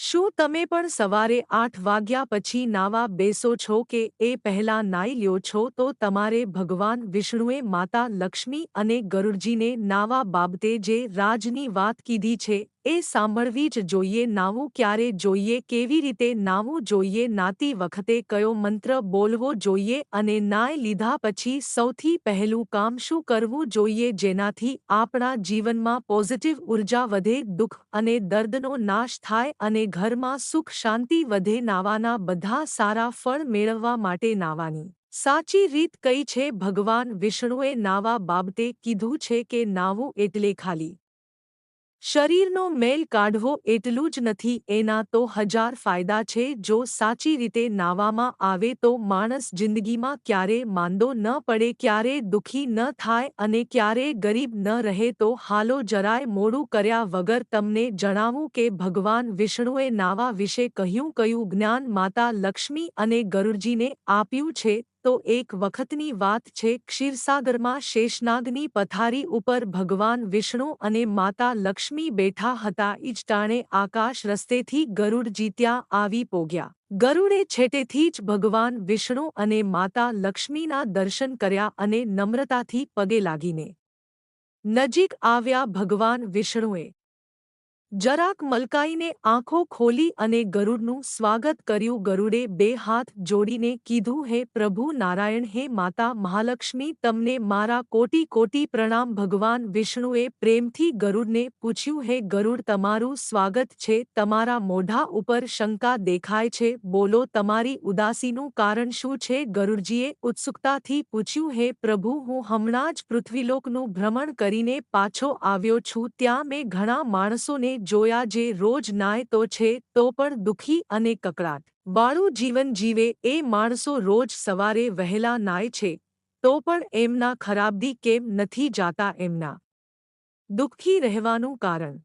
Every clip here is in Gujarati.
શું તમે પણ સવારે આઠ વાગ્યા પછી નાવા બેસો છો કે એ પહેલાં નાઈ લ્યો છો તો તમારે ભગવાન વિષ્ણુએ માતા લક્ષ્મી અને ગરુડજીને નાવા બાબતે જે રાજની વાત કીધી છે એ સાંભળવી જ જોઈએ નાવું ક્યારે જોઈએ, કેવી રીતે નાવું જોઈએ, નાતી વખતે કયો મંત્ર બોલવો જોઈએ અને નાય લીધા પછી સૌથી પહેલું કામ શું કરવું જોઈએ જેનાથી આપણા જીવનમાં પોઝિટિવ ઊર્જા વધે, દુઃખ અને દર્દનો નાશ થાય અને ઘરમાં સુખ શાંતિ વધે નાવાના બધા સારા ફળ મેળવવા માટે નાવાની. સાચી રીત કઈ છે? ભગવાન વિષ્ણુએ નાવા બાબતે કીધું છે કે નાવું એટલે ખાલી શરીરનો મેલ કાઢવો એટલું જ નથી, એના તો હજાર ફાયદા છે, જો સાચી રીતે નાવામાં આવે તો માણસ જિંદગીમાં ક્યારે માંદો ન પડે, ક્યારે દુઃખી ન થાય અને ક્યારે ગરીબ ન રહે તો હાલો જરાય મોડું કર્યા વગર તમને જણાવું કે ભગવાન વિષ્ણુએ નાવા વિશે કહ્યું કયું જ્ઞાન માતા લક્ષ્મી અને ગરુડજીને આપ્યું છે તો એક વખતની વાત છે, ક્ષીરસાગરમાં શેષનાગની પથારી ઉપર ભગવાન વિષ્ણુ અને માતા લક્ષ્મી બેઠા હતા. ઈજટાણે આકાશ રસ્તેથી ગરુડ જીત્યા, આવી પોગ્યા. ગરુડે છેટેથી જ ભગવાન વિષ્ણુ અને માતા લક્ષ્મીના દર્શન કર્યા અને નમ્રતાથી પગે લાગીને નજીક આવ્યા ભગવાન વિષ્ણુએ. જરાક મલકાઈને આંખો ખોલી અને ગરુડનું સ્વાગત કર્યું ગરુડે બે હાથ જોડીને કીધું, હે પ્રભુ નારાયણ, હે માતા મહાલક્ષ્મી, તમને મારા કોટી કોટી પ્રણામ. ભગવાન વિષ્ણુએ પ્રેમથી ગરુડને પૂછ્યું, હે ગરુડ, તમારું સ્વાગત છે. તમારા મોઢા ઉપર શંકા દેખાય છે. બોલો, તમારી ઉદાસીનું કારણ શું છે? ગરુડજીએ ઉત્સુકતાથી પૂછ્યું, હે પ્રભુ, હું હમણાં જ પૃથ્વીલોકનું ભ્રમણ કરીને પાછો આવ્યો છું. ત્યાં મેં ઘણા માણસોને જોયા જે રોજ નાય તો છે, તો પણ દુઃખી અને કકળાટ. બાળું જીવન જીવે એ માણસો રોજ સવારે વહેલા નાય છે, તો પણ એમના ખરાબદી કેમ નથી જાતા એમના? દુઃખી રહેવાનું કારણ.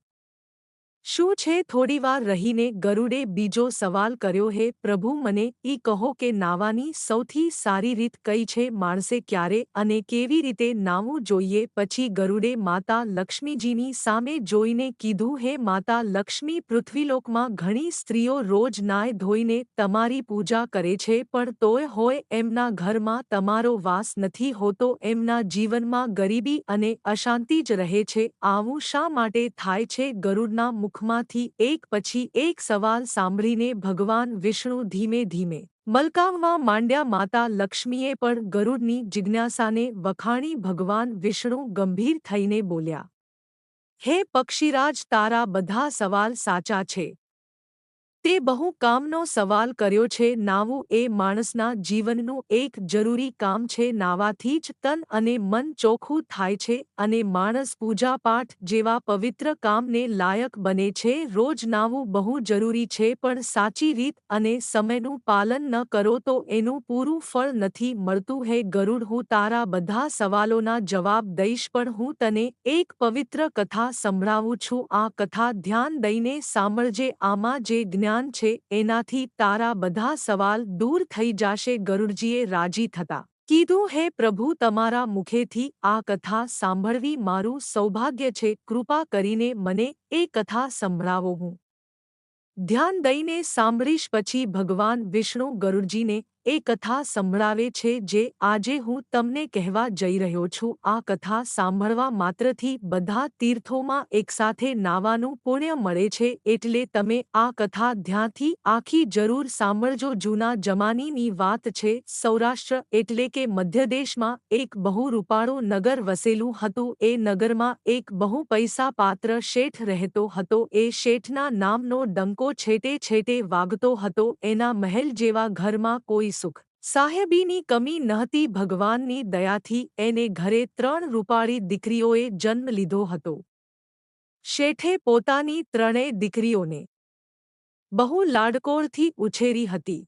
શું છે થોડીવાર રહીને ગરુડે બીજો સવાલ કર્યો, હે પ્રભુ, મને ઈ કહો કે નાવાની સૌથી સારી રીત કઈ છે? માણસે ક્યારે અને કેવી રીતે નાવું જોઈએ? પછી ગરુડે માતા લક્ષ્મીજીની સામે જોઈને કીધું, હે માતા લક્ષ્મી, પૃથ્વીલોકમાં ઘણી સ્ત્રીઓ રોજ નાય ધોઈને તમારી પૂજા કરે છે, પણ તોય હોય એમના ઘરમાં તમારો વાસ નથી હોતો, એમના જીવનમાં ગરીબી અને અશાંતિ જ રહે છે. આવું શા માટે થાય છે? ગરુડના મુખ મુખમાંથી એક પછી એક સવાલ સાંભળીને ભગવાન વિષ્ણુ ધીમે ધીમે મલકાવવા માંડ્યા માતા લક્ષ્મીએ પણ ગરુડની જિજ્ઞાસાને વખાણી ભગવાન વિષ્ણુ ગંભીર થઈને બોલ્યા, હે પક્ષીરાજ, તારા બધા સવાલ સાચા છે. તે બહુ કામનો સવાલ કર્યો છે. નાવું એ માણસના જીવનનું એક જરૂરી કામ છે. નાવાથી જ તન અને મન ચોખ્ખું થાય છે અને માણસ પૂજાપાઠ જેવા પવિત્ર કામને લાયક બને છે. રોજ નાવું બહુ જરૂરી છે પણ સાચી રીત અને સમયનું પાલન ન કરો તો એનું પૂરું ફળ નથી મળતું. હે ગરુડ, હું તારા બધા સવાલોના જવાબ દઈશ પણ હું તને એક પવિત્ર કથા સંભળાવું છું. આ કથા ધ્યાન દઈને સાંભળજે. આમાં જે જ્ઞાન જ્ઞાન છે, એનાથી તારા બધા સવાલ દૂર થઈ જાશે, ગરુડજીએ રાજી થતા. કીધું, હે પ્રભુ, તમારા મુખેથી આ કથા સાંભળવી મારું સૌભાગ્ય છે, કૃપા કરીને મને એ કથા સંભળાવો હું. ધ્યાન દઈને સાંભળીશ પછી ભગવાન વિષ્ણુ ગરુડજીને એ કથા સંભળાવે છે જે આજે હું તમને કહેવા જઈ રહ્યો છું. આ કથા સાંભળવા માત્રથી બધા તીર્થોમાં એકસાથે નાવાનું પુણ્ય મળે છે એટલે તમે આ કથા ધ્યાનથી આખી જરૂર સાંભળજો. જૂના જમાનીની વાત છે, સૌરાષ્ટ્ર એટલે કે મધ્યદેશમાં એક બહુ રૂપાળું નગર વસેલું હતું. એ નગરમાં એક બહુ પૈસા પાત્ર શેઠ રહેતો હતો. એ શેઠના નામનો ડંકો છેટે છેટે વાગતો હતો. એના મહેલ જેવા ઘરમાં કોઈ સુખ સાહેબીની કમી નહતી ભગવાનની દયાથી એને ઘરે ત્રણ રૂપાળી દીકરીઓએ જન્મ લીધો હતો. શેઠે પોતાની ત્રણેય દીકરીઓને બહુ લાડકોળથી ઉછેરી હતી.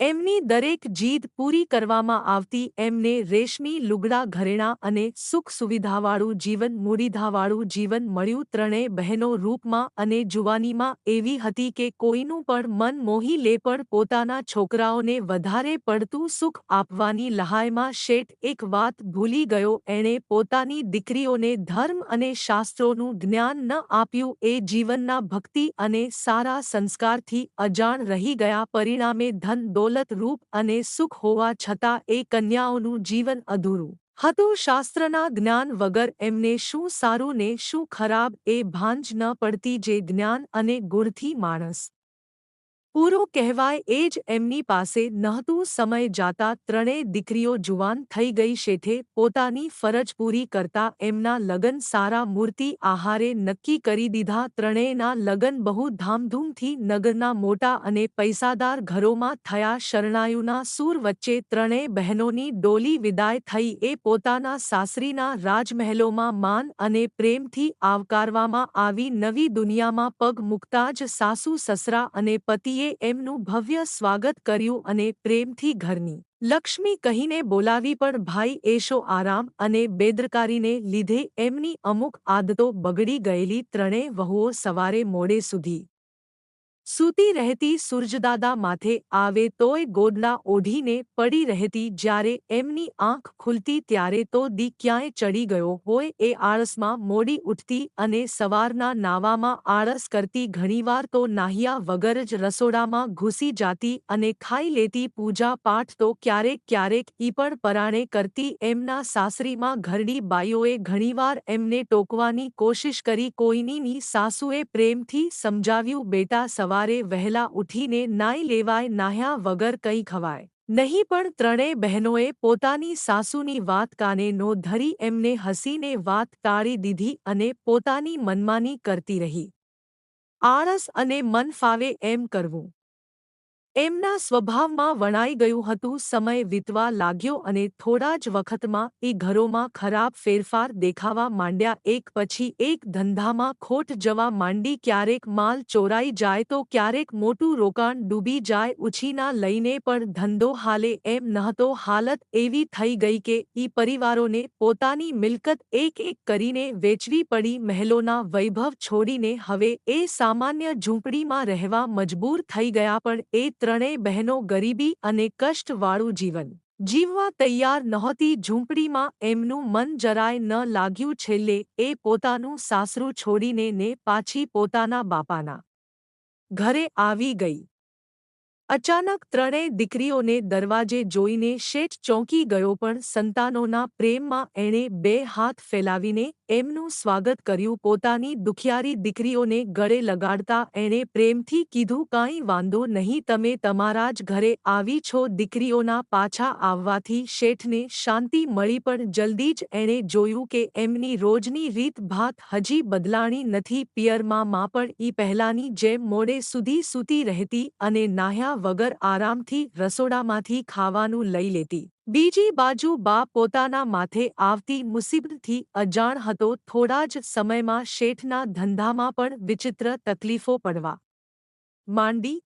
એમની દરેક જીદ પૂરી કરવામાં આવતી એમને રેશમી લુગડા ઘરેણાં અને સુખ સુવિધાવાળું જીવન મૂડીધાવાળું જીવન મળ્યું ત્રણેય બહેનો રૂપમાં અને જુવાનીમાં એવી હતી કે કોઈનું પણ મન મોહી લે પણ પોતાના છોકરાઓને વધારે પડતું સુખ આપવાની લહાયમાં શેઠ એક વાત ભૂલી ગયો. એણે પોતાની દીકરીઓને ધર્મ અને શાસ્ત્રોનું જ્ઞાન ન આપ્યું. એ જીવનના ભક્તિ અને સારા સંસ્કારથી અજાણ રહી ગયા. પરિણામે ધન દોલત રૂપ અને સુખ હોવા છતાં એ કન્યાઓનું જીવન અધૂરું. હતું શાસ્ત્રના જ્ઞાન વગર એમને શું સારું ને શું ખરાબ એ ભાંજ ન પડતી જે જ્ઞાન અને ગુણથી માણસ પૂરો કહેવાય એ જ એમની પાસે નહોતું સમય જાતા ત્રણેય દીકરીઓ જુવાન થઈ ગઈ શેઠે પોતાની ફરજ પૂરી કરતા એમના લગન સારા મૂર્તિ આહારે નક્કી કરી દીધા ત્રણેયના લગન બહુ ધામધૂમથી નગરના મોટા અને પૈસાદાર ઘરોમાં થયા શરણાયુના સૂર વચ્ચે ત્રણેય બહેનોની ડોલી વિદાય થઈ એ પોતાના સાસરીના રાજમહેલોમાં માન અને પ્રેમથી આવકારવામાં આવી નવી દુનિયામાં પગ મૂકતા જ સાસુ, સસરા અને પતિએ એમનું ભવ્ય સ્વાગત કર્યું અને પ્રેમથી ઘરની લક્ષ્મી કહીને બોલાવી પણ ભાઈ એશો આરામ અને બેદરકારીને લીધે એમની અમુક આદતો બગડી ગયેલી ત્રણેય વહુઓ સવારે મોડે સુધી સૂતી રહેતી સૂરજદાદા માથે આવે તોય ગોદલા ઓઢીને પડી રહેતી જ્યારે એમની આંખ ખુલતી ત્યારે તો દી ક્યાંય ચડી ગયો હોય એ આળસમાં મોડી ઉઠતી અને સવારના નાવામાં આળસ કરતી ઘણીવાર તો નાહ્યા વગર જ રસોડામાં ઘૂસી જાતી અને ખાઈ લેતી પૂજા પાઠ તો ક્યારેક ક્યારેક ઈ પણ પરાણે કરતી એમના સાસરીમાં ઘરડી બાઈઓએ ઘણીવાર એમને ટોકવાની કોશિશ કરી કોઈનીની સાસુએ પ્રેમથી સમજાવ્યું, બેટા, સવાર સવારે વહેલા ઉઠીને નાઈ લેવાય નાહ્યા વગર કંઈ ખવાય. નહીં પણ ત્રણેય બહેનોએ પોતાની સાસુની વાત કાને નો ધરી એમને હસીને વાત ટાળી દીધી અને પોતાની મનમાની કરતી રહી. આળસ અને મન ફાવે એમ કરવું. એમના સ્વભાવમાં વણાઈ ગયું હતું, સમય વીતવા લાગ્યો અને થોડા જ વખતમાં એ ઘરોમાં ખરાબ ફેરફાર દેખાવા માંડ્યા. એક પછી એક ધંધામાં ખોટ જવા માંડી, ક્યારેક માલ ચોરાઈ જાય તો ક્યારેક મોટું રોકાણ ડૂબી જાય, ઉછીના લઈને પણ ધંધો હાલે. એમ નહતો હાલત એવી થઈ ગઈ કે ઈ પરિવારોને પોતાની મિલકત એક એક કરીને વેચવી પડી, મહેલોના વૈભવ છોડીને. હવે એ સામાન્ય ઝૂંપડીમાં રહેવા મજબૂર થઈ ગયા, પણ એ ત્રણેય બહેનો ગરીબી અને કષ્ટવાળું જીવન. જીવવા તૈયાર નહોતી ઝૂંપડીમાં એમનું મન જરાય ન લાગ્યું છેલ્લે એ પોતાનું સાસરું છોડીને ને પાછી પોતાના બાપાના ઘરે આવી ગઈ. અચાનક ત્રણેય દીકરીઓને દરવાજે જોઈને શેઠ ચોંકી ગયો પણ સંતાનોના પ્રેમમાં એણે બે હાથ ફેલાવીને એમનું સ્વાગત કર્યું. પોતાની દુખિયારી દીકરીઓને ગળે લગાડતા એણે પ્રેમથી કીધું, કાંઈ વાંધો નહીં, તમે તમારા જ ઘરે આવી છો. દીકરીઓના પાછા આવવાથી શેઠને શાંતિ મળી, પણ જલ્દી જ એણે જોયું કે એમની રોજની રીત ભાત હજી બદલાણી નથી. પિયરમાં માં પણ ઈ પહેલાની જેમ મોડે સુધી સૂતી રહેતી અને નાહ્યા વગર આરામથી રસોડામાંથી ખાવાનું લઈ લેતી. બીજી બાજુ બા પોતાના માથે આવતી મુસીબતથી અજાણ હતો. થોડા જ સમયમાં શેઠના ધંધામાં પણ વિચિત્ર તકલીફો પડવા. માંડી?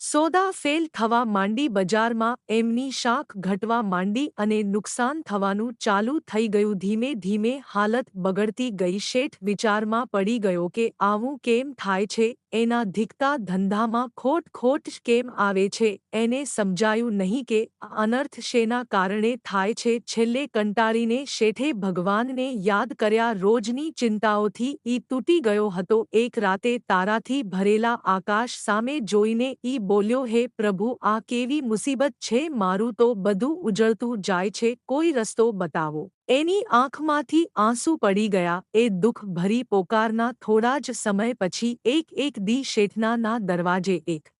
સોદા ફેલ થવા માંડી બજારમાં એમની શાખ ઘટવા માંડી અને નુકસાન થવાનું ચાલુ થઈ ગયું. ધીમે ધીમે હાલત બગડતી ગઈ. શેઠ વિચારમાં પડી ગયો કે આવું કેમ થાય છે? એના ધીકતા ધંધામાં ખોટ ખોટ કેમ આવે છે એને સમજાયું નહીં કે અનર્થ શેના કારણે થાય છે છેલ્લે કંટાળીને શેઠે ભગવાનને યાદ કર્યા રોજની ચિંતાઓથી ઈ તૂટી ગયો હતો એક રાતે તારાથી ભરેલા આકાશ સામે જોઈને ઈ બોલ્યો, હે પ્રભુ, આ કેવી મુસીબત છે? મારું તો બધું ઉજળતું જાય છે. કોઈ રસ્તો બતાવો. એની આંખમાંથી આંસુ પડી ગયા. એ દુઃખ ભરી પોકારના થોડા જ સમય પછી એક એક દી શેઠનાના દરવાજે એક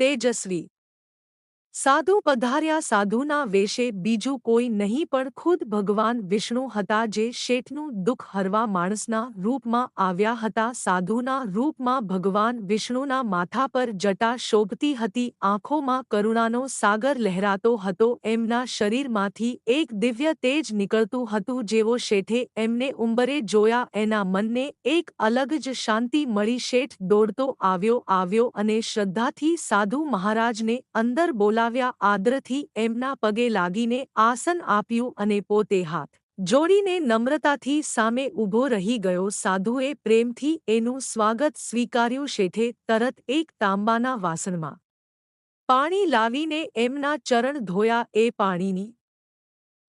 તેજસ્વી સાધુ પધાર્યા સાધુના વેશે બીજું કોઈ નહીં પણ ખુદ ભગવાન વિષ્ણુ હતા જે શેઠનું દુઃખ હરવા માણસના રૂપમાં આવ્યા હતા. સાધુના રૂપમાં ભગવાન વિષ્ણુના માથા પર જટા શોભતી હતી. આંખોમાં કરુણાનો સાગર લહેરાતો હતો. એમના શરીરમાંથી એક દિવ્ય તેજ નીકળતું હતું જેવો શેઠે એમને ઉંબરે જોયા. એના મનને એક અલગ જ શાંતિ મળી. શેઠ દોડતો આવ્યો આવ્યો અને શ્રદ્ધાથી સાધુ મહારાજને અંદર બોલા બોલાવ્યા આદ્રથી એમના પગે લાગીને આસન આપ્યું અને પોતે હાથ જોડીને નમ્રતાથી સામે ઊભો રહી ગયો. સાધુએ પ્રેમથી એનું સ્વાગત સ્વીકાર્યું. શેઠે તરત એક તાંબાના વાસણમાં પાણી લાવીને એમના ચરણ ધોયા. એ પાણીની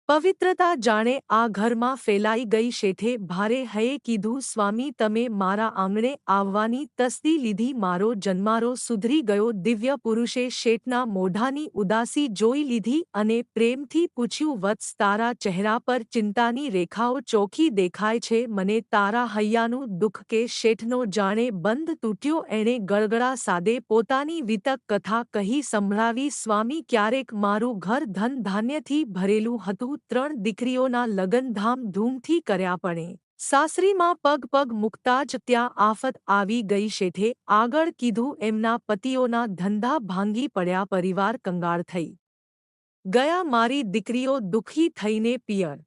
પવિત્રતા જાણે આ ઘરમાં ફેલાઈ ગઈ શેઠે ભારે હયે કીધું, સ્વામી, તમે મારા આંગણે આવવાની તસ્દી લીધી, મારો જન્મારો સુધરી ગયો, દિવ્ય પુરુષે શેઠના મોઢાની ઉદાસી જોઈ લીધી અને પ્રેમથી પૂછ્યું, વત્સ તારા ચહેરા પર ચિંતાની રેખાઓ ચોખી દેખાય છે, મને તારા હૈયાનું દુઃખ કે શેઠનો જાણે બંધ તૂટ્યો, એણે ગળગળા સાદે પોતાની વિતક કથા કહી સંભળાવી, સ્વામી, ક્યારેક મારું ઘર ધન ધાન્યથી ભરેલું હતું ત્રણ દીકરીઓના લગનધામ ધામધૂમથી કર્યા પણે. સાસરીમાં પગ પગ મૂકતા જ ત્યાં આફત આવી ગઈ શેઠે આગળ કીધું એમના પતિઓના ધંધા ભાંગી પડ્યા પરિવાર કંગાળ થઈ. ગયા મારી દીકરીઓ દુઃખી થઈને પિયર.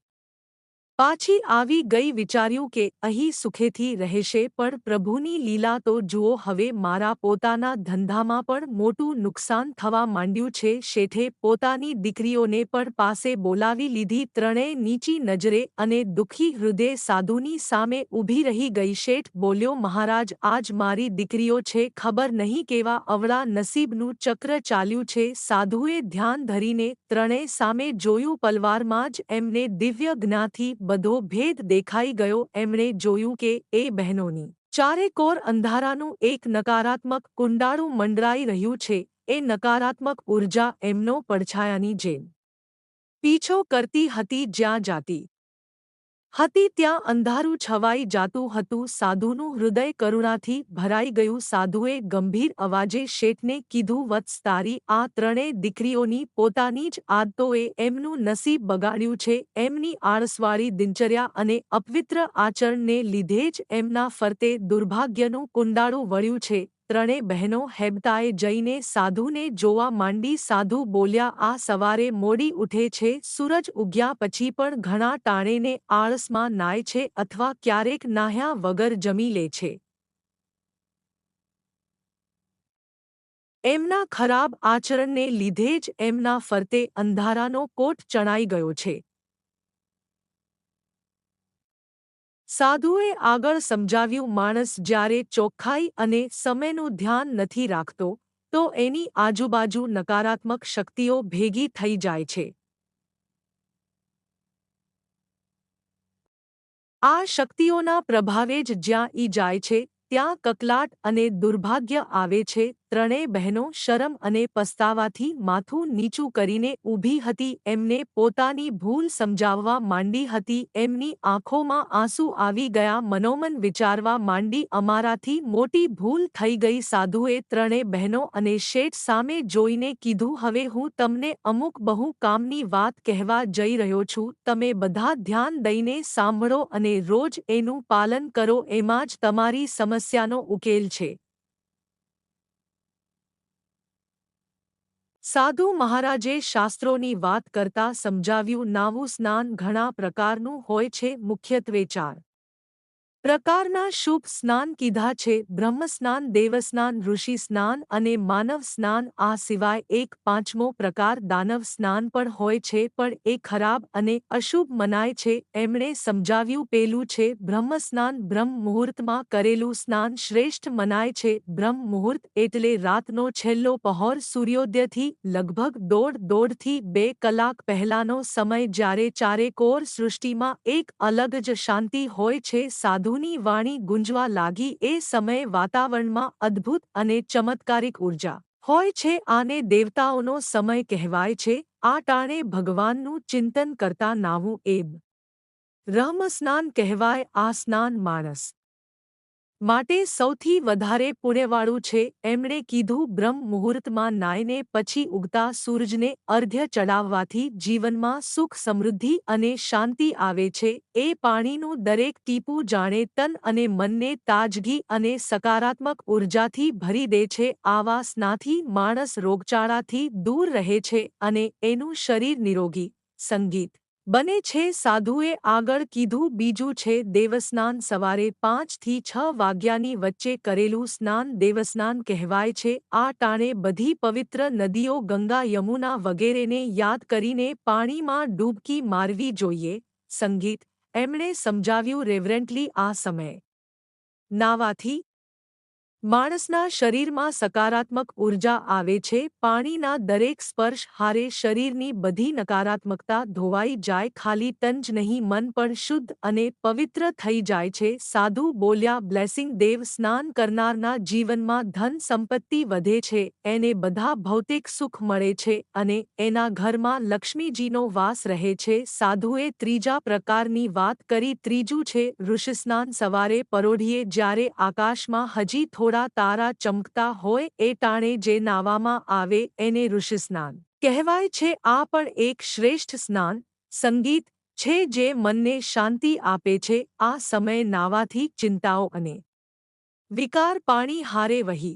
પાછી આવી ગઈ વિચાર્યું કે અહીં સુખેથી રહેશે પણ પ્રભુની લીલા તો જુઓ હવે મારા પોતાના ધંધામાં પણ મોટું નુકસાન થવા માંડ્યું છે. શેઠે પોતાની દીકરીઓને પણ પાસે બોલાવી લીધી. ત્રણેય નીચી નજરે અને દુઃખી હૃદય સાધુની સામે ઊભી રહી ગઈ. શેઠ બોલ્યો, મહારાજ, આજ મારી દીકરીઓ છે. ખબર નહીં કેવા અવળા નસીબનું ચક્ર ચાલ્યું છે. સાધુએ ધ્યાન ધરીને ત્રણેય સામે જોયું. પલવારમાં જ એમને દિવ્ય જ્ઞાથી બધો ભેદ દેખાઈ ગયો એમણે જોયું કે એ બહેનોની ચારે કોર અંધારાનું એક નકારાત્મક કુંડાળું મંડરાઈ રહ્યું છે, એ નકારાત્મક ઊર્જા એમનો પડછાયાની જેમ. પીછો કરતી હતી જ્યાં જાતી. હતી ત્યાં અંધારું છવાઈ જાતું હતું. સાધુનું હૃદય કરુણાથી ભરાઈ ગયું. સાધુએ ગંભીર અવાજે શેઠને કીધું, વત્સ તારી, આ ત્રણેય દીકરીઓની પોતાની જ આદતોએ એમનું નસીબ બગાડ્યું છે. એમની આળસવાળી દિનચર્યા અને અપવિત્ર આચરણને લીધે જ એમના ફરતે દુર્ભાગ્યનું કુંડાળું વળ્યું છે. ત્રણે બહેનો હેબતાએ જઈને સાધુને જોવા માંડી સાધુ બોલ્યા, આ સવારે મોડી ઉઠે છે, સૂરજ ઉગ્યા પછી પણ ઘણા ટાણેને આળસમાં નાય છે અથવા ક્યારેક નાહ્યા વગર જમી લે છે. એમના ખરાબ આચરણને લીધે જ એમના ફરતે અંધારાનો કોટ ચણાઈ ગયો છે. સાધુએ આગળ સમજાવ્યું, માણસ જ્યારે ચોખ્ખાઈ અને સમયનું ધ્યાન નથી રાખતો, તો એની આજુબાજુ નકારાત્મક શક્તિઓ ભેગી થઈ જાય છે. આ શક્તિઓના પ્રભાવે જ જ્યાં ઈ જાય છે, ત્યાં કકલાટ અને દુર્ભાગ્ય આવે છે ત્રણેય બહેનો શરમ અને પસ્તાવાથી માથું નીચું કરીને ઊભી હતી, એમને પોતાની ભૂલ સમજાવવા માંડી હતી, એમની આંખોમાં આંસુ આવી ગયા, મનોમન વિચારવા માંડી, અમારાથી મોટી ભૂલ થઈ ગઈ, સાધુએ ત્રણેય બહેનો અને શેઠ સામે જોઈને કીધું, હવે હું તમને અમુક બહુ કામની વાત કહેવા જઈ રહ્યો છું, તમે બધા ધ્યાન દઈને સાંભળો અને રોજ એનું પાલન કરો, એમાં જ તમારી સમસ્યાનો ઉકેલ છે. સાધુ મહારાજે શાસ્ત્રોની વાત કરતા સમજાવ્યું નાવું સ્નાન ઘણા પ્રકારનું હોય છે મુખ્યત્વે ચાર. પ્રકારના શુભ સ્નાન કીધા છે. બ્રહ્મસ્નાન દેવસ્નાન ઋષિ સ્નાન અને માનવ સ્નાન આ સિવાય એક પાંચમો પ્રકાર દાનવ સ્નાન પણ હોય છે. પણ એ ખરાબ અને અશુભ મનાય છે. એમણે સમજાવ્યું પેલું છે બ્રહ્મસ્નાન બ્રહ્મ મુહૂર્તમાં કરેલું સ્નાન શ્રેષ્ઠ મનાય છે. બ્રહ્મ મુહૂર્ત એટલે રાતનો છેલ્લો પહોર સૂર્યોદયથી લગભગ દોઢ દોઢથી બે કલાક પહેલાનો સમય જ્યારે ચારેકોર સૃષ્ટિમાં એક અલગ જ શાંતિ હોય છે. સાધુ પ્રભુની વાણી ગુંજવા લાગી એ સમયે વાતાવરણમાં અદ્ભુત અને ચમત્કારિક ઊર્જા હોય છે. આને દેવતાઓનો સમય કહેવાય છે. આ ટાણે ભગવાનનું ચિંતન કરતા નાવું એબ. રહમ સ્નાન કહેવાય આ સ્નાન માણસ. માટે સૌથી વધારે પુણ્યવાળું છે, એમણે કીધું બ્રહ્મ મુહૂર્તમાં નાયને પછી ઉગતા સૂરજને અર્ઘ્ય ચડાવવાથી જીવનમાં સુખ સમૃદ્ધિ અને શાંતિ આવે છે, એ પાણીનું દરેક ટીપું જાણે તન અને મનને તાજગી અને સકારાત્મક ઉર્જાથી ભરી દે છે, આવા સ્નાથી માણસ રોગચાળાથી દૂર રહે છે અને એનું શરીર નિરોગી. સંગીત બને છે સાધુએ આગળ કીધું, બીજું છે દેવસ્નાન સવારે પાંચથી છ વાગ્યાની વચ્ચે કરેલું સ્નાન દેવસ્નાન કહેવાય છે. આ ટાણે બધી પવિત્ર નદીઓ ગંગા યમુના વગેરેને યાદ કરીને પાણીમાં ડૂબકી મારવી જોઈએ. સંગીત, એમણે સમજાવ્યું રેવરેન્ટલી આ સમય. નાવાથી માણસના શરીરમાં સકારાત્મક ઊર્જા આવે છે, પાણીના દરેક સ્પર્શ હારે શરીરની બધી નકારાત્મકતા ધોવાઈ જાય, ખાલી તન જ નહીં, મન પણ શુદ્ધ અને પવિત્ર થઈ જાય છે. સાધુ બોલ્યા, બ્લેસિંગ દેવ, સ્નાન કરનારના જીવનમાં ધન સંપત્તિ વધે છે, એને બધા ભૌતિક સુખ મળે છે અને એના ઘરમાં લક્ષ્મીજીનો વાસ રહે છે. સાધુએ ત્રીજા પ્રકારની વાત કરી, ત્રીજું છે ઋષિસ્નાન સવારે પરોઢીએ જ્યારે આકાશમાં હજી થોડા થોડા તારા ચમકતા હોય એ ટાણે જે નાવામાં આવે એને ઋષિસ્નાન. કહેવાય છે આ પણ એક શ્રેષ્ઠ સ્નાન, સંગીત છે જે મનને શાંતિ આપે છે, આ સમય નાવાથી ચિંતાઓ અને વિકાર પાણી હારે વહી.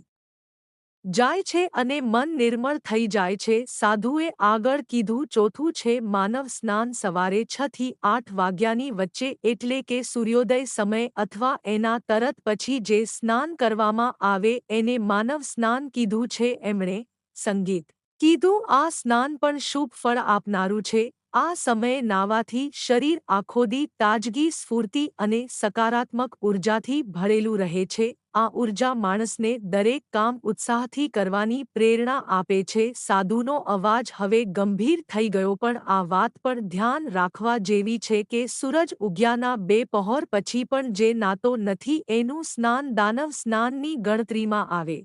જાય છે અને મન નિર્મળ થઈ જાય છે. સાધુએ આગળ કીધું, ચોથું છે, માનવ સ્નાન સવારે છ થી આઠ વાગ્યાની વચ્ચે એટલે કે સૂર્યોદય સમય અથવા એના તરત પછી જે સ્નાન કરવામાં આવે એને માનવ સ્નાન કીધું છે. એમણે સંગીત કીધું, આ સ્નાન પણ શુભ ફળ આપનારું છે. આ સમયે નાવાથી શરીર આખોદી તાજગી, સ્ફૂર્તિ અને સકારાત્મક ઉર્જાથી ભરેલું રહે છે. આ ઊર્જા માણસને દરેક કામ ઉત્સાહથી કરવાની પ્રેરણા આપે છે. સાધુનો અવાજ હવે ગંભીર થઈ ગયો પણ આ વાત પર ધ્યાન રાખવા જેવી છે કે સૂરજ ઉગ્યાના બે પહોર પછી પણ જે નાતો નથી એનું સ્નાન દાનવ સ્નાનની ગણતરીમાં આવે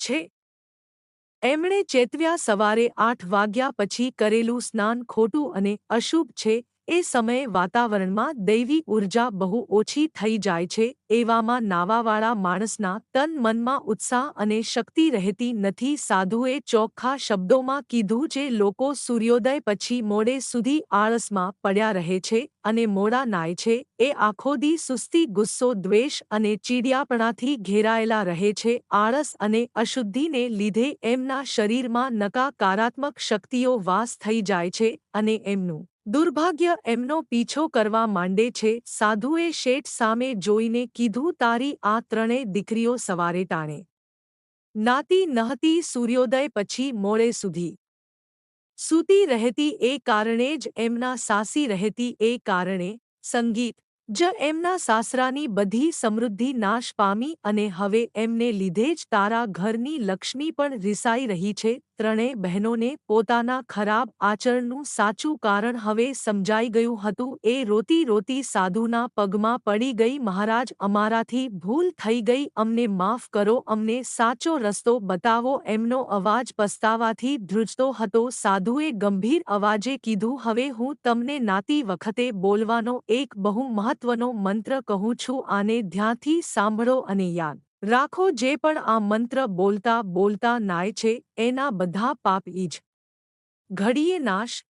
છે. એમણે ચેતવ્યા સવારે આઠ વાગ્યા પછી કરેલું સ્નાન ખોટું અને અશુભ છે એ સમયે વાતાવરણમાં દૈવી ઊર્જા બહુ ઓછી થઈ જાય છે, એવામાં નાવાવાળા માણસના તન મનમાં ઉત્સાહ અને શક્તિ રહેતી નથી. સાધુએ ચોખ્ખા શબ્દોમાં કીધું જે લોકો સૂર્યોદય પછી મોડે સુધી આળસમાં પડ્યા રહે છે અને મોડા નાય છે. એ આખોદી સુસ્તી, ગુસ્સો, દ્વેષ અને ચીડિયાપણાથી ઘેરાયેલા રહે છે. આળસ અને અશુદ્ધિને લીધે એમના શરીરમાં નકાકારાત્મક શક્તિઓ વાસ થઈ જાય છે અને એમનું દુર્ભાગ્ય એમનો પીછો કરવા માંડે છે. સાધુએ શેઠ સામે જોઈને કીધું, તારી આ ત્રણેય દીકરીઓ સવારે ટાણે. નાતી નહતી સૂર્યોદય પછી મોડે સુધી. સૂતી રહેતી એ કારણે જ એમના સાસી રહેતી એ કારણે સંગીત જ એમના સાસરાની બધી સમૃદ્ધિ નાશ પામી અને હવે એમને લીધે જ તારા ઘરની લક્ષ્મી પણ રિસાઈ રહી છે. ત્રણેય બહેનોને પોતાના ખરાબ આચરણનું સાચું કારણ હવે સમજાઈ ગયું હતું. એ રોતી રોતી સાધુના પગમાં પડી ગઈ, મહારાજ, અમારાથી ભૂલ થઈ ગઈ, અમને માફ કરો, અમને સાચો રસ્તો બતાવો. એમનો અવાજ પસ્તાવાથી ધ્રુજતો હતો. સાધુએ ગંભીર અવાજે કીધું, હવે હું તમને નાતી વખતે બોલવાનો એક બહુ મહત્વ મહત્વનો મંત્ર કહું છું આને ધ્યાનથી સાંભળો અને યાદ. રાખો જે પણ આ મંત્ર બોલતા બોલતા નાય છે, એના બધા પાપ ઈજ. ઘડીએ નાશ.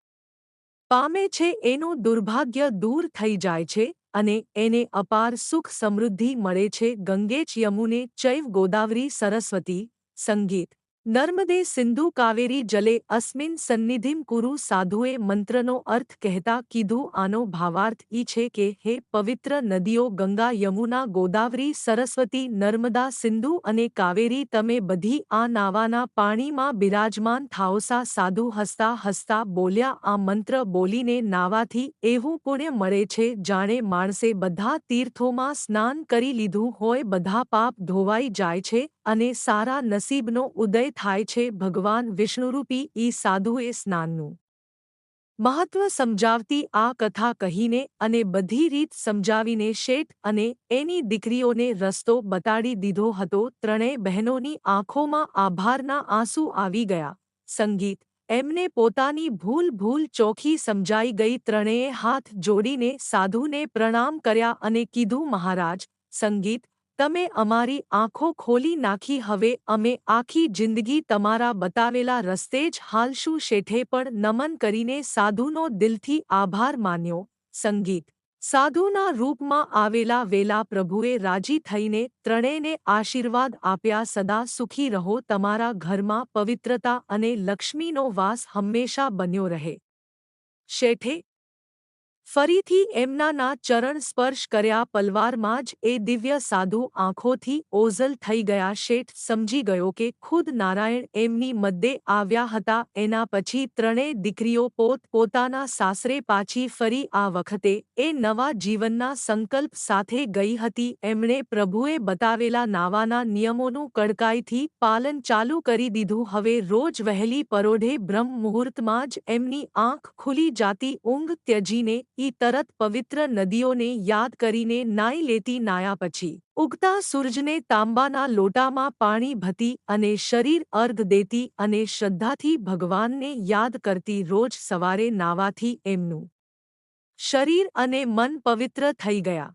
પામે છે એનું દુર્ભાગ્ય દૂર થઈ જાય છે અને એને અપાર સુખ સમૃદ્ધિ મળે છે. ગંગેચ યમુને ચૈવ ગોદાવરી સરસ્વતી સંગીત. નર્મદે સિંધુ કાવેરી જલે અસ્મિન સન્નિધિમ કુરુ સાધુએ મંત્રનો અર્થ કહેતા કીધું, આનો ભાવાર્થ ઈ છે કે, હે પવિત્ર નદીઓ, ગંગા, યમુના, ગોદાવરી, સરસ્વતી, નર્મદા, સિંધુ અને કાવેરી, તમે બધી આ નાવાના પાણીમાં બિરાજમાન થાઓસા, સાધુ હસતા હસતા બોલ્યા, આ મંત્ર બોલીને નાવાથી એવું પુણ્ય મળે છે, જાણે માણસે બધા તીર્થોમાં સ્નાન કરી લીધું હોય, બધા પાપ ધોવાઈ જાય છે અને સારા નસીબનો ઉદય થાય છે ભગવાન વિષ્ણુરૂપી ઈ સાધુએ સ્નાનનું. મહત્વ સમજાવતી આ કથા કહીને અને બધી રીત સમજાવીને શેઠ અને એની દીકરીઓને રસ્તો બતાડી દીધો હતો, ત્રણેય બહેનોની આંખોમાં આભારના આંસુ આવી ગયા. સંગીત, એમને પોતાની ભૂલ ભૂલ ચોખી સમજાઈ ગઈ, ત્રણેય હાથ જોડીને સાધુને પ્રણામ કર્યા અને કીધું, મહારાજ, સંગીત તમે અમારી આંખો ખોલી નાખી હવે અમે આખી જિંદગી તમારા બતાવેલા રસ્તે જ હાલશું શેઠે પણ નમન કરીને સાધુનો દિલથી આભાર માન્યો. સંગીત. સાધુના રૂપમાં આવેલા વેલા પ્રભુએ રાજી થઈને ત્રણેયને આશીર્વાદ આપ્યા સદા સુખી રહો તમારા ઘરમાં પવિત્રતા અને લક્ષ્મીનો વાસ હંમેશા બન્યો રહે. શેઠે ફરીથી એમનાના ચરણ સ્પર્શ કર્યા પલવારમાં જ એ દિવ્ય સાધુ આંખોથી ઓઝલ થઈ ગયા શેઠ સમજી ગયો કે ખુદ નારાયણ એમની મદ્દે આવ્યા હતા. એના પછી ત્રણેય દીકરીઓ પોત પોતાના સાસરે પાછી ફરી આ વખતે એ નવા જીવનના સંકલ્પ સાથે ગઈ હતી. એમણે પ્રભુએ બતાવેલા નાવાના નિયમોનું કડકાઈથી પાલન ચાલુ કરી દીધું. હવે રોજ વહેલી પરોઢે બ્રહ્મ મુહૂર્તમાં જ એમની આંખ ખુલી જાતી ઊંઘ ત્યજીને ઈ તરત પવિત્ર નદીઓને યાદ કરીને નાઈ લેતી નાયા પછી, ઉગતા સૂરજને તાંબાના લોટામાં પાણી ભતી અને શરીર અર્ઘ દેતી અને શ્રદ્ધાથી ભગવાનને યાદ કરતી રોજ સવારે નાવાથી એમનું શરીર અને મન પવિત્ર થઈ ગયા.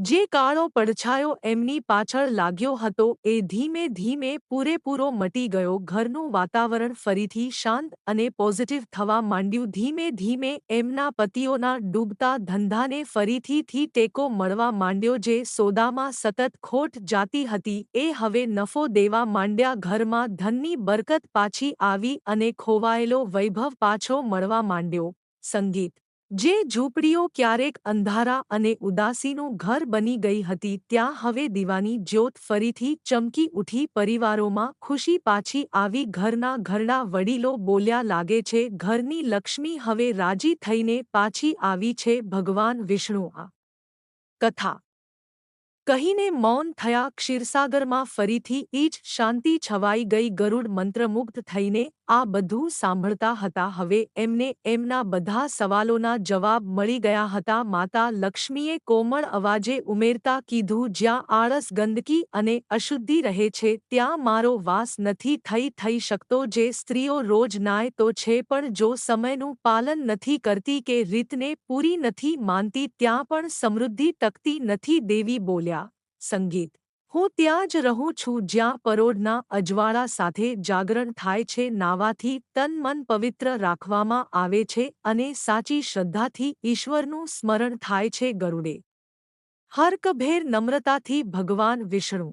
જે કાળો પડછાયો એમની પાછળ લાગ્યો હતો એ ધીમે ધીમે પૂરેપૂરો મટી ગયો. ઘરનું વાતાવરણ ફરીથી શાંત અને પોઝિટિવ થવા માંડ્યું. ધીમે ધીમે એમના પતિઓના ડૂબતા ધંધાને ફરીથીથી ટેકો મળવા માંડ્યો જે સોદામાં સતત ખોટ જાતી હતી. એ હવે નફો દેવા માંડ્યા ઘરમાં ધનની બરકત પાછી આવી અને ખોવાયેલો વૈભવ પાછો મળવા માંડ્યો. સંગીત જે ઝૂંપડીઓ ક્યારેક અંધારા અને ઉદાસીનું ઘર બની ગઈ હતી, ત્યાં હવે દીવાની જ્યોત ફરીથી ચમકી ઉઠી, પરિવારોમાં ખુશી પાછી આવી, ઘરના ઘરડા વડીલો બોલ્યા લાગે છે, ઘરની લક્ષ્મી હવે રાજી થઈને પાછી આવી છે ભગવાન વિષ્ણુ આ કથા. કહીને મૌન થયા ક્ષીરસાગરમાં ફરીથી ઈજ શાંતિ છવાઈ ગઈ ગરુડ મંત્રમુગ્ધ થઈને આ બધું સાંભળતા હતા. હવે એમને એમના બધા સવાલોના જવાબ મળી ગયા હતા. માતા લક્ષ્મીએ કોમળ અવાજે ઉમેરતા કીધું, જ્યાં આળસ ગંદકી અને અશુદ્ધિ રહે છે, ત્યાં મારો વાસ નથી થઈ થઈ શકતો. જે સ્ત્રીઓ રોજ નાય તો છે, પણ જો સમયનું પાલન નથી કરતી કે રીતને પૂરી નથી માનતી, ત્યાં પણ સમૃદ્ધિ ટકતી નથી. દેવી બોલ્યા. સંગીત. હું ત્યાં જ રહું છું જ્યાં પરોઢના અજવાળા સાથે જાગરણ થાય છે, નાવાથી તન મન પવિત્ર રાખવામાં આવે છે અને સાચી શ્રદ્ધાથી ઈશ્વરનું સ્મરણ થાય છે ગરુડે. હર્કભેર નમ્રતાથી ભગવાન વિષ્ણુ.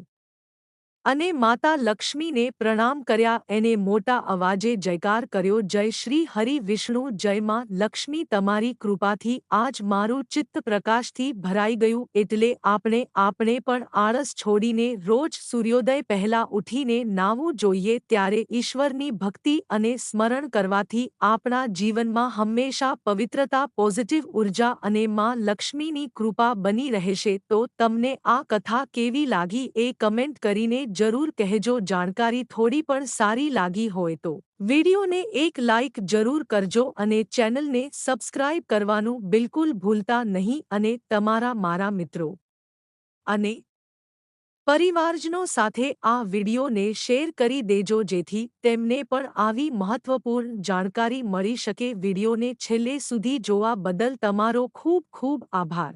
અને માતા લક્ષ્મીને પ્રણામ કર્યા, એને મોટા અવાજે જયકાર કર્યો, જય શ્રી હરિ વિષ્ણુ, જય માં લક્ષ્મી, તમારી કૃપાથી આજ મારું ચિત્ત પ્રકાશથી ભરાઈ ગયું, એટલે આપણે આપણે પણ આળસ છોડીને રોજ સૂર્યોદય પહેલા ઉઠીને નાવું જોઈએ, ત્યારે ઈશ્વરની ભક્તિ અને સ્મરણ કરવાથી આપણા જીવનમાં હંમેશા પવિત્રતા, પોઝિટિવ ઊર્જા અને માં લક્ષ્મીની કૃપા બની રહેશે. તો તમને આ કથા કેવી લાગી એ કમેન્ટ કરીને જરૂર કહેજો, જાણકારી થોડી પણ સારી લાગી હોય તો. વિડીયોને એક લાઇક જરૂર કરજો અને ચેનલને સબસ્ક્રાઇબ કરવાનું બિલકુલ ભૂલતા નહીં અને તમારા મારા મિત્રો. અને પરિવારજનો સાથે આ વિડીયોને શેર કરી દેજો જેથી તેમને પણ આવી મહત્વપૂર્ણ જાણકારી મળી શકે. વિડીયોને છેલ્લે સુધી જોવા બદલ તમારો ખૂબ ખૂબ આભાર.